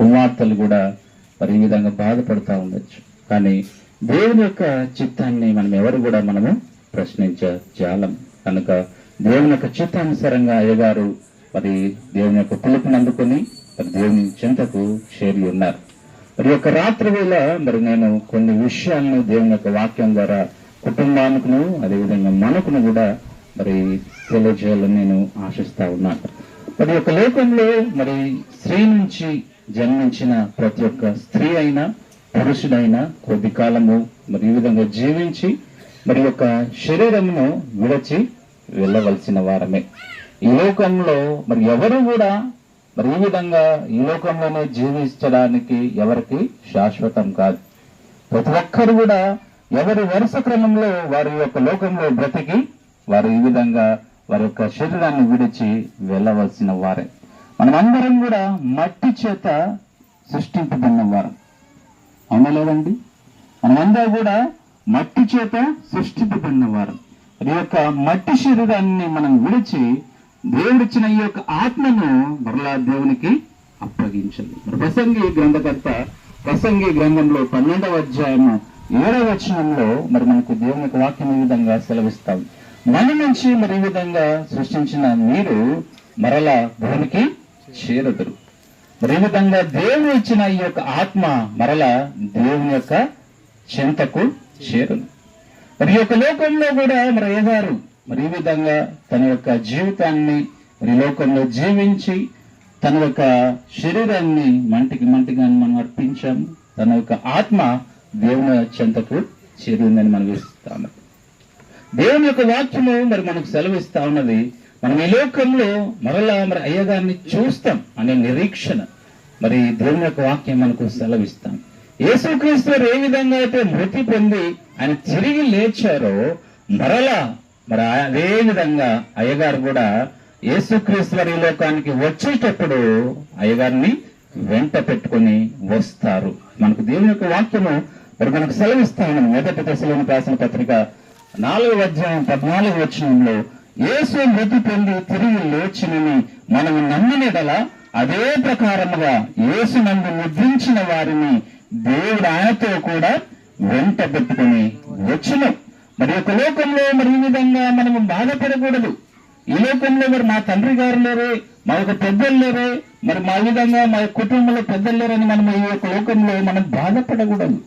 కుమార్తెలు కూడా మరి ఈ విధంగా బాధపడుతూ ఉండొచ్చు. కానీ దేవుని యొక్క చిత్తాన్ని మనం ఎవరు కూడా మనము ప్రశ్నించ జాలం. కనుక దేవుని యొక్క చిత్తానుసారంగా అయ్యగారు మరి దేవుని యొక్క పిలుపుని అందుకొని మరి దేవుని చింతకు చేరి ఉన్నారు. మరి యొక్క రాత్రి వేళ మరి నేను కొన్ని విషయాలను దేవుని యొక్క వాక్యం ద్వారా కుటుంబానికిను అదేవిధంగా మనకును కూడా మరి తెలియజేయాలని నేను ఆశిస్తా ఉన్నాను. మరి యొక్క లోకంలో మరి స్త్రీ నుంచి జన్మించిన ప్రతి ఒక్క స్త్రీ అయినా పురుషుడైనా కొద్ది కాలము మరి ఈ విధంగా జీవించి మరి యొక్క శరీరమును విడచి వెళ్ళవలసిన వారమే. ఈ లోకంలో మరి ఎవరు కూడా మరి ఈ విధంగా ఈ లోకంలోనే జీవించడానికి ఎవరికి శాశ్వతం కాదు. ప్రతి ఒక్కరు కూడా ఎవరి వరుస క్రమంలో వారి యొక్క లోకంలో బ్రతికి వారు ఈ విధంగా వారి యొక్క శరీరాన్ని విడిచి వెళ్ళవలసిన వారే. మనమందరం కూడా మట్టి చేత సృష్టింపబడిన వారం. అవునా లేదండి? మనమందరం కూడా మట్టి చేత సృష్టింపబడిన వారం. ఈ యొక్క మట్టి శరీరాన్ని మనం విడిచి దేవుడిచ్చిన ఈ యొక్క ఆత్మను మరలా దేవునికి అప్పగించాలి మరి ప్రసంగి గ్రంథకర్త ప్రసంగి గ్రంథంలో పన్నెండవ అధ్యాయము ఏడవ వచనంలో మరి మనకు దేవుని యొక్క వాక్యం ఈ విధంగా సెలవిస్తాం. మన నుంచి మరి ఈ విధంగా సృష్టించిన మీరు మరలా భూమికి చేరదురు. మరి విధంగా దేవుని ఇచ్చిన ఈ యొక్క ఆత్మ మరలా దేవుని యొక్క చెంతకు చేరును. మరి యొక్క లోకంలో కూడా మరి ఏదారు? మరి ఈ విధంగా తన యొక్క జీవితాన్ని మరి లోకంలో జీవించి తన యొక్క శరీరాన్ని మంటికి మంటిగా మనం అర్పించాము. తన యొక్క ఆత్మ దేవుని చెంతకు చేరిందని మనం ఇస్తాము దేవుని యొక్క వాక్యము మరి మనకు సెలవిస్తా ఉన్నది మనం ఈ లోకంలో మరలా మరి అయ్యగారిని చూస్తాం అనే నిరీక్షణ. మరి దేవుని యొక్క వాక్యం మనకు సెలవిస్తాం. యేసుక్రీస్తు ఏ విధంగా అయితే మృతి పొంది ఆయన తిరిగి లేచారో మరలా మరి అదే విధంగా అయ్యగారు కూడా యేసుక్రీస్తు లోకానికి వచ్చేటప్పుడు అయ్యగారిని వెంట పెట్టుకొని వస్తారు. మనకు దేవుని యొక్క వాక్యము మరి మనకు సెలవిస్తా ఉన్నది మొదటి దశలోని రాసిన పత్రిక నాలుగు అధ్యాయం పద్నాలుగు వచ్చినంలో యేసు మృతి పొంది తిరిగి లేచినని మనము నమ్మినడల అదే ప్రకారముగా యేసు నందు ముద్రించిన వారిని దేవుడు ఆయనతో కూడా వెంట పెట్టుకుని వచ్చును. మరి ఒక లోకంలో మరి ఈ విధంగా మనము బాధపడకూడదు. ఈ లోకంలో మరి మా తండ్రి గారు లేరే మా యొక్క పెద్దలు లేరే మరి మా విధంగా మా కుటుంబంలో పెద్దలు లేరని మనం ఈ యొక్క లోకంలో మనం బాధపడకూడదు.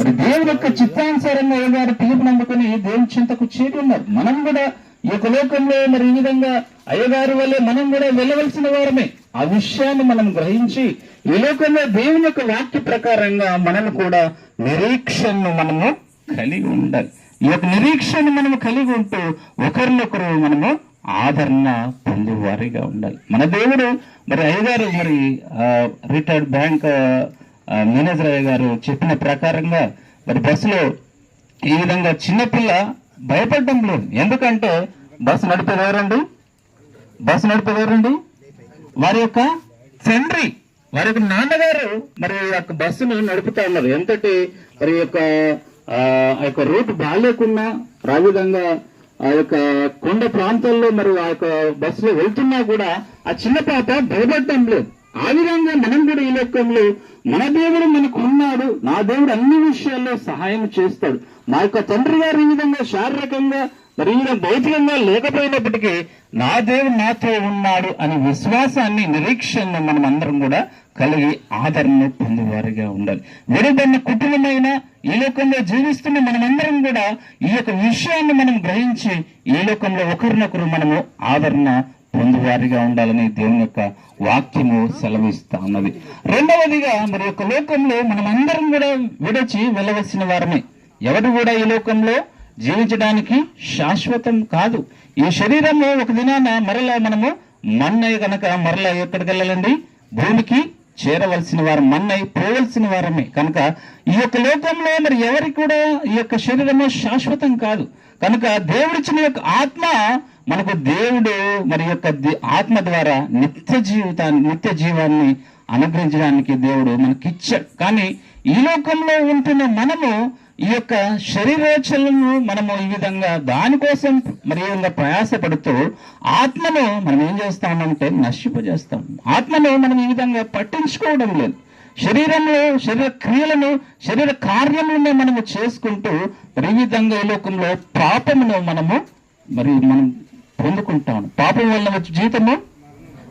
మరి దేవుని యొక్క చిత్తానుసారంగా అయ్యగారు పిలుపునందుకుని దేవుని చింతకు చేరి ఉన్నారు. మనం కూడా ఈ యొక్క లోకంలో మరి ఈ విధంగా అయ్యగారి వల్లే మనం కూడా వెళ్ళవలసిన వారమే. ఆ విషయాన్ని మనం గ్రహించి ఈ లోకంలో దేవుని యొక్క వాక్య ప్రకారంగా మనం కూడా నిరీక్షణను మనము కలిగి ఉండాలి. ఈ యొక్క నిరీక్షణ మనము కలిగి ఉంటూ ఒకరినొకరు మనము ఆదరణ పొందేవారిగా ఉండాలి. మన దేవుడు మరి అయ్యగారు మరి రిటైర్డ్ బ్యాంక్ మేనేజర్ అయ్య గారు చెప్పిన ప్రకారంగా మరి బస్సులో ఈ విధంగా చిన్నపిల్ల భయపడడం లేదు. ఎందుకంటే బస్సు నడిపేది ఎవరండి? బస్సు నడిపేది ఎవరండి? వారి యొక్క తండ్రి వారి యొక్క నాన్నగారు మరి యొక్క బస్సును నడుపుతా ఉన్నారు. ఎంతటి మరి యొక్క ఆ ఆ యొక్క రూట్ బాగాలేకున్నా ఆ విధంగా ఆ యొక్క కొండ ప్రాంతాల్లో మరి ఆ యొక్క బస్సులో వెళ్తున్నా కూడా ఆ చిన్న పాప భయపడటం లేదు. ఆ విధంగా మనం కూడా ఈ లోకంలో మన దేవుడు మనకు ఉన్నాడు. నా దేవుడు అన్ని విషయాల్లో సహాయం చేస్తాడు. మా యొక్క తండ్రి గారు ఈ విధంగా శారీరకంగా మరి ఈ భౌతికంగా లేకపోయినప్పటికీ నా దేవుడు నాతో ఉన్నాడు అనే విశ్వాసాన్ని నిరీక్షణ మనం అందరం కూడా కలిగి ఆదరణ పొందేవారిగా ఉండాలి. విరుద్ధమైన కుటుంబమైన ఈ లోకంలో జీవిస్తున్న మనమందరం కూడా ఈ యొక్క విషయాన్ని మనం గ్రహించి ఈ లోకంలో ఒకరినొకరు మనము ఆదరణ పొందువారిగా ఉండాలని దేవుని యొక్క వాక్యము సెలవిస్తా ఉన్నది. రెండవదిగా మరి యొక్క లోకంలో మనమందరం కూడా విడచి వెళ్ళవలసిన వారమే. ఎవరు కూడా ఈ లోకంలో జీవించడానికి శాశ్వతం కాదు. ఈ శరీరంలో ఒక దినాన మరలా మనము మన్నయ్య కనుక మరలా ఎక్కడికి వెళ్ళాలండి భూమికి చేరవలసిన వారు మన్నై పోవలసిన వారమే. కనుక ఈ యొక్క లోకంలో మరి ఎవరి కూడా ఈ యొక్క శరీరము శాశ్వతం కాదు. కనుక దేవుడిచ్చిన యొక్క ఆత్మ మనకు దేవుడు మరి యొక్క ఆత్మ ద్వారా నిత్య జీవితాన్ని నిత్య జీవాన్ని అనుగ్రహించడానికి దేవుడు మనకి ఇచ్చాడు కానీ ఈ లోకంలో ఉంటున్న మనము ఈ యొక్క శరీరోచనలను మనము ఈ విధంగా దానికోసం మరి విధంగా ప్రయాసపడుతూ ఆత్మను మనం ఏం చేస్తామంటే నశింపజేస్తాం. ఆత్మను మనం ఈ విధంగా పట్టించుకోవడం లేదు. శరీరంలో శరీర క్రియలను శరీర కార్యములను మనము చేసుకుంటూ మరి ఈ విధంగా ఈ లోకంలో పాపమును మనము మరి మనం పొందుకుంటాం పాపం వల్ల వచ్చే జీవితము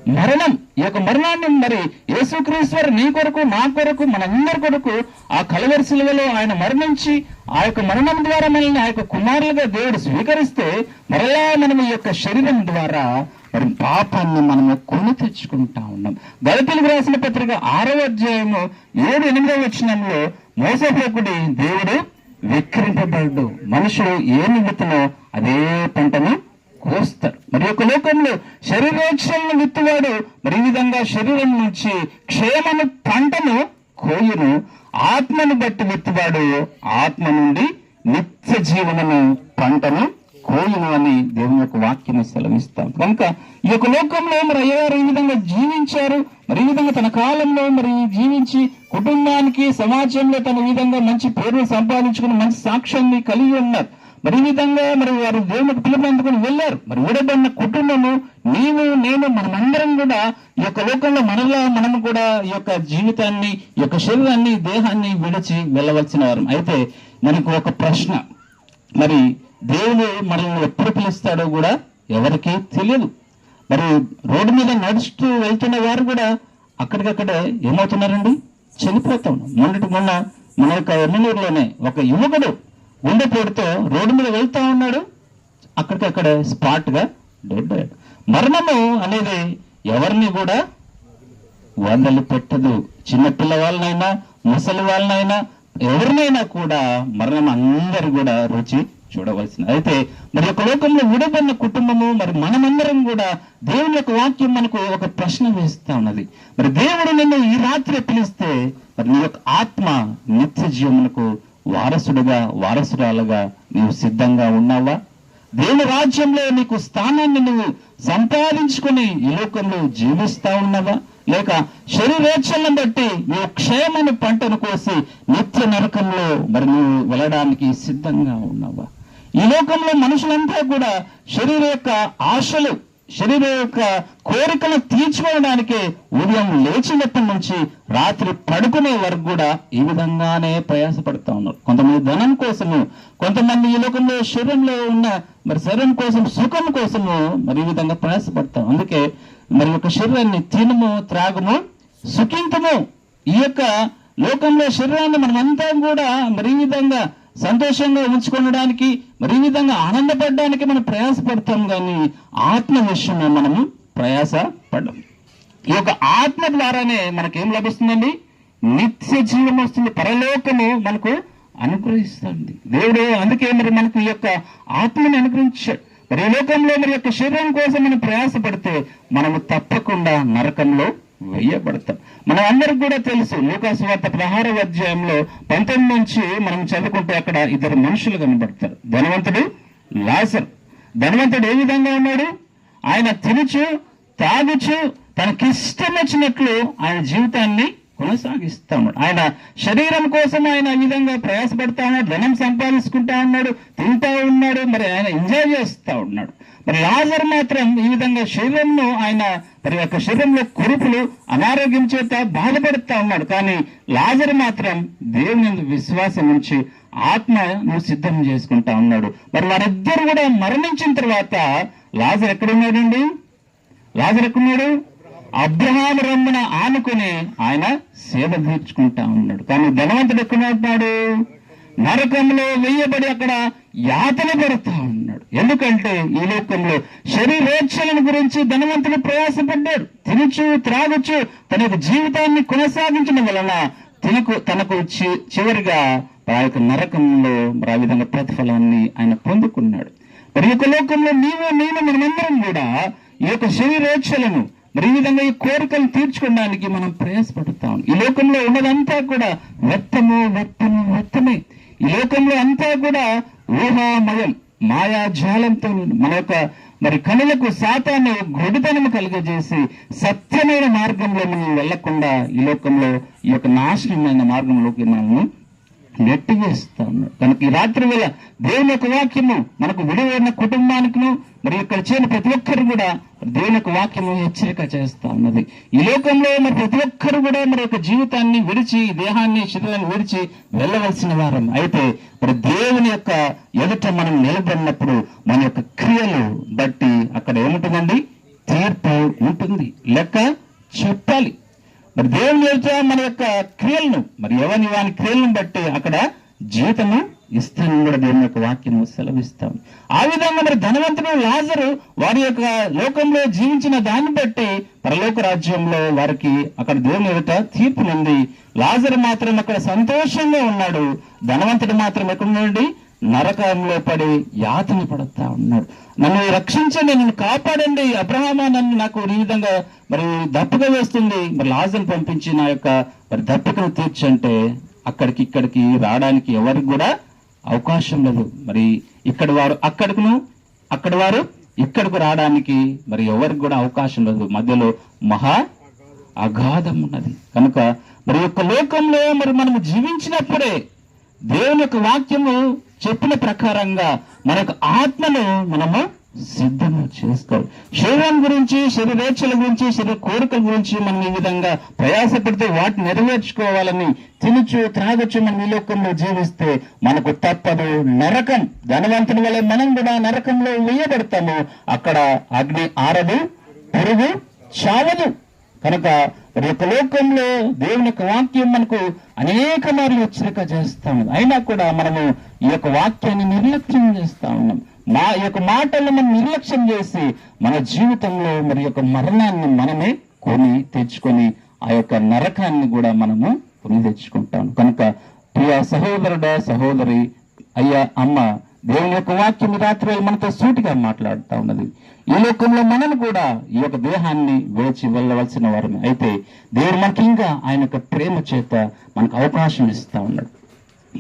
మరణం. ఈ యొక్క మరణాన్ని మరి యేసుక్రీశ్వర్ నీ కొరకు నా కొరకు మనందరి కొరకు ఆ కలవరి శిలువలో ఆయన మరణించి ఆ యొక్క మరణం ద్వారా మనల్ని ఆ యొక్క కుమారులుగా దేవుడు స్వీకరిస్తే మరలా మనం ఈ యొక్క శరీరం ద్వారా మరి పాపాన్ని మనము కొని తెచ్చుకుంటా ఉన్నాం. దళితులకు రాసిన పత్రిక ఆరవ అధ్యాయము ఏడు ఎనిమిదవ వచ్చినంలో మోసపోకుడి దేవుడు వెక్కిరింపబడ్డు మనుషుడు ఏ నిమిత్తమో అదే పంటను కోస్తాడు మరి యొక్క లోకంలో శరీరోక్షలను విత్తువాడు మరి ఈ విధంగా శరీరం నుంచి క్షేమను పంటను కోయును ఆత్మను బట్టి విత్తువాడు ఆత్మ నుండి నిత్య జీవనము పంటను కోయును అని దేవుని యొక్క వాక్యము సెలవిస్తాం. కనుక ఈ యొక్క లోకంలో మరి అయ్యవారు ఈ విధంగా జీవించారు మరి ఈ విధంగా తన కాలంలో మరి జీవించి కుటుంబానికి సమాజంలో తన ఈ విధంగా మంచి పేరును సంపాదించుకుని మంచి సాక్ష్యాన్ని కలిగి ఉన్నారు. మరి ఈ విధంగా మరి వారు దేవునికి పిలుపునందుకుని వెళ్ళారు. మరి ఊడబడిన కుటుంబము నీవు నేను మనమందరం కూడా ఈ యొక్క లోకంలో మనలో మనము కూడా ఈ యొక్క జీవితాన్ని ఈ యొక్క శరీరాన్ని దేహాన్ని విడిచి వెళ్ళవలసిన వారు. అయితే మనకు ఒక ప్రశ్న. మరి దేవుడు మనల్ని ఎప్పుడు పిలుస్తాడో కూడా ఎవరికీ తెలియదు. మరి రోడ్డు మీద నడుస్తూ వెళ్తున్న వారు కూడా అక్కడికక్కడే ఏమవుతున్నారండి? చనిపోతా. ఉన్నారు మొన్నటి మొన్న మన యొక్క ఎమ్మెల్యేలోనే ఒక యువకుడు గుండెపోటుతో రోడ్డు మీద వెళ్తా ఉన్నాడు. అక్కడికి అక్కడ స్పాట్గా డెడ్ మరణము అనేది ఎవరిని కూడా వందలు పెట్టదు. చిన్న పిల్లవాళ్ళనైనా ముసలి వాళ్ళనైనా ఎవరినైనా కూడా మరణం అందరు కూడా రుచి చూడవలసింది అయితే మరి ఒక లోకంలో విడబడిన కుటుంబము మరి మనమందరం కూడా దేవుని యొక్క వాక్యం మనకు ఒక ప్రశ్న వేస్తా ఉన్నది. మరి దేవుడు నిన్ను ఈ రాత్రి పిలిస్తే మరి నీ యొక్క ఆత్మ నిత్య జీవమునకు వారసుడుగా వారసురాలుగా నీవు సిద్ధంగా ఉన్నావా? దేవుని రాజ్యంలో నీకు స్థానాన్ని నువ్వు సంపాదించుకుని ఈ లోకంలో జీవిస్తా ఉన్నావా? లేక శరీరేచ్ఛలను బట్టి నువ్వు క్షేమని పంటను కోసి నిత్య నరకంలో మరి నువ్వు వెళ్ళడానికి సిద్ధంగా ఉన్నావా? ఈ లోకంలో మనుషులంతా కూడా శరీర యొక్క ఆశలు శరీర యొక్క కోరికలు తీర్చుకోవడానికి ఉదయం లేచినప్పటి నుంచి రాత్రి పడుకునే వరకు కూడా ఈ విధంగానే ప్రయాసపడుతూ ఉన్నారు. కొంతమంది ధనం కోసము కొంతమంది ఈ లోకంలో శరీరంలో ఉన్న మరి శరీరం కోసం సుఖం కోసము మరి ఈ విధంగా ప్రయాసపడతాం అందుకే మరి యొక్క శరీరాన్ని తినము త్రాగము సుఖింతము. ఈ యొక్క లోకంలో శరీరాన్ని మనమంతా కూడా మరి ఈ విధంగా సంతోషంగా ఉంచుకోవడానికి మరి ఈ విధంగా ఆనందపడడానికి మనం ప్రయాసపడతాం కానీ ఆత్మ విషయంలో మనము ప్రయాసపడ్డాం ఈ యొక్క ఆత్మ ద్వారానే మనకేం లభిస్తుందండి? నిత్య జీవం వస్తుంది. పరలోకము మనకు అనుగ్రహిస్తుంది. దేవుడు అందుకే మరి మనకు ఈ యొక్క ఆత్మని అనుగ్రహించాడు మరి లోకంలో మరి యొక్క శరీరం కోసం మనం ప్రయాసపడితే మనము తప్పకుండా నరకంలో వేయబడతాం మనం అందరికి కూడా తెలుసు లూకాసు వార్త ప్రహార అధ్యాయంలో పంతొమ్మిది నుంచి మనం చదువుకుంటే అక్కడ ఇద్దరు మనుషులు కనబడతారు. ధనవంతుడు లాసర్ ధనవంతుడు ఏ విధంగా ఉన్నాడు? ఆయన తినుచు తాగుచు తనకిష్టం వచ్చినట్లు ఆయన జీవితాన్ని కొనసాగిస్తా ఉన్నాడు. ఆయన శరీరం కోసం ఆయన ఈ విధంగా ప్రయాసపడతా ఉన్నాడు ధనం సంపాదించుకుంటా ఉన్నాడు తింటా ఉన్నాడు మరి ఆయన ఎంజాయ్ చేస్తూ ఉన్నాడు. మరి లాజర్ మాత్రం ఈ విధంగా శరీరంలో ఆయన మరి యొక్క శరీరంలో కురుపులు అనారోగ్యం చేత బాధపడుతూ ఉన్నాడు. కానీ లాజర్ మాత్రం దేవుని యందు విశ్వాసం ఉంచి ఆత్మను సిద్ధం చేసుకుంటా ఉన్నాడు. మరి వారిద్దరు కూడా మరణించిన తర్వాత లాజర్ ఎక్కడున్నాడండి? లాజర్ ఎక్కడున్నాడు? అబ్రహాం రమ్మున ఆనుకుని ఆయన సేవ తీర్చుకుంటా ఉన్నాడు. కానీ ధనవంతుడు ఎక్కడున్నాడు? నరకంలో వేయబడి అక్కడ యాతన పడుతూ ఉన్నాడు. ఎందుకంటే ఈ లోకంలో శరీరోక్షలను గురించి ధనవంతుడు ప్రయాసపడ్డాడు. తినుచు త్రాగుచు తన యొక్క జీవితాన్ని కొనసాగించడం వలన తినకు తనకు చి- చివరిగా ఆ యొక్క నరకంలో మరి ఆ విధంగా ప్రతిఫలాన్ని ఆయన పొందుకున్నాడు. మరి ఈ యొక్క లోకంలో నీవు నేను మనమందరం కూడా ఈ యొక్క శరీరోక్షలను మరి ఈ విధంగా ఈ కోరికలు తీర్చుకోవడానికి మనం ప్రయాసపడతాం ఈ లోకంలో ఉన్నదంతా కూడా వ్యర్థము వ్యర్థము వ్యర్థమే. లోకంలో అంతా కూడా ఊహామయం మాయాజాలంతో మన యొక్క మరి కనులకు శాతాన్ని గుడితనము కలిగజేసి సత్యమైన మార్గంలో మనం వెళ్ళకుండా ఈ లోకంలో ఈ యొక్క నాశనమైన మార్గంలోకి మనము నెట్టివేస్తా ఉన్నాడు కనుక ఈ రాత్రి వేళ దేవుని యొక్క వాక్యము మనకు విడివైన కుటుంబానికిను మరి ఇక్కడ చేరిన ప్రతి ఒక్కరు కూడా దేవునికి వాక్యం హెచ్చరిక చేస్తా ఉన్నది. ఈ లోకంలో మరి ప్రతి ఒక్కరు కూడా మరి యొక్క జీవితాన్ని విడిచి దేహాన్ని శరీరాన్ని విడిచి వెళ్ళవలసిన వారం. అయితే మరి దేవుని యొక్క ఎదుట మనం నిలబడినప్పుడు మన యొక్క క్రియలు బట్టి అక్కడ ఏముంటుందండి? తీర్పు ఉంటుంది. లెక్క చెప్పాలి. మరి దేవుని ఎదుట మన యొక్క క్రియలను మరి ఎవరిని వాని క్రియలను బట్టి అక్కడ జీవితము ఇస్తాను కూడా దేవుని యొక్క వాక్యం సెలవిస్తాం. ఆ విధంగా మరి ధనవంతుడు లాజరు వారి యొక్క లోకంలో జీవించిన దాన్ని బట్టి పరలోక రాజ్యంలో వారికి అక్కడ దేవుని ఎదుట తీర్పు ఉంది లాజరు మాత్రం అక్కడ సంతోషంగా ఉన్నాడు. ధనవంతుడు మాత్రం ఎక్కడున్నాడు నరకంలో పడి యాతన పడతా ఉన్నాడు. నన్ను రక్షించండి నన్ను కాపాడండి. అబ్రహామా నన్ను నాకు ఈ విధంగా మరి దప్పుగా వేస్తుంది. మరి లాజను పంపించి నా యొక్క మరి దప్పికను తీర్చంటే అక్కడికి ఇక్కడికి రావడానికి ఎవరికి కూడా అవకాశం లేదు. మరి ఇక్కడ వారు అక్కడికును అక్కడ వారు ఇక్కడకు రావడానికి మరి ఎవరికి కూడా అవకాశం లేదు. మధ్యలో మహా అగాధం ఉన్నది. కనుక మరి యొక్క లోకంలో మరి మనము జీవించినప్పుడే దేవుని యొక్క వాక్యము చెప్పిన ప్రకారంగా మన ఆత్మను మనము సిద్ధం చేసుకోవాలి శరీరం గురించి శరీరేచ్ఛల గురించి శరీర కోరికల గురించి మనం ఈ విధంగా ప్రయాసపడితే వాటిని నెరవేర్చుకోవాలని తినచ్చు త్రాగొచ్చు మనం ఈ లోకంలో జీవిస్తే మనకు తప్పదు నరకం. ధనవంతుని వల్ల మనం కూడా నరకంలో వేయబడతాము. అక్కడ అగ్ని ఆరదు పెరుగు చావదు. కనుక రేపు లోకంలో దేవుని యొక్క వాక్యం మనకు అనేక మార్లు హెచ్చరిక చేస్తా ఉంది. అయినా కూడా మనము ఈ యొక్క వాక్యాన్ని నిర్లక్ష్యం చేస్తా ఉన్నాం. మా యొక్క మాటలను మనం నిర్లక్ష్యం చేసి మన జీవితంలో మరి యొక్క మరణాన్ని మనమే కొని తెచ్చుకొని ఆ యొక్క నరకాన్ని కూడా మనము కొని తెచ్చుకుంటాం. కనుక ప్రియ సహోదరుడ సహోదరి అయ్యా అమ్మ దేవుని యొక్క వాక్యం రాత్రి మనతో సూటిగా మాట్లాడుతూ ఉన్నది. ఈ లోకంలో మనం కూడా ఈ యొక్క దేహాన్ని వేచి వెళ్ళవలసిన వారమే. అయితే దేవుడు మనకి ఇంకా ఆయన యొక్క ప్రేమ చేత మనకు అవకాశం ఇస్తూ ఉన్నాడు.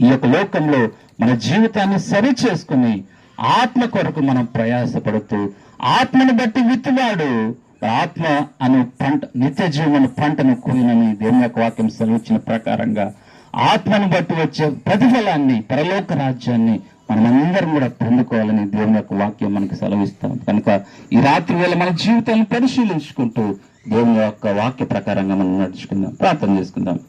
ఈ యొక్క లోకంలో మన జీవితాన్ని సరి చేసుకుని ఆత్మ కొరకు మనం ప్రయాసపడుతూ ఆత్మను బట్టి విత్తువాడు. ఆత్మ అను పంట నిత్య జీవన పంటను కూయినని దేవుని యొక్క వాక్యం సెలవిచ్చిన ప్రకారంగా ఆత్మను బట్టి వచ్చే ప్రతిఫలాన్ని పరలోక రాజ్యాన్ని మనమందరం కూడా పొందుకోవాలని దేవుని యొక్క వాక్యం మనకు సెలవిస్తాం కనుక ఈ రాత్రి వేళ మన జీవితాన్ని పరిశీలించుకుంటూ దేవుని యొక్క వాక్య ప్రకారంగా మనం నడుచుకుందాం. ప్రార్థన చేసుకుందాం.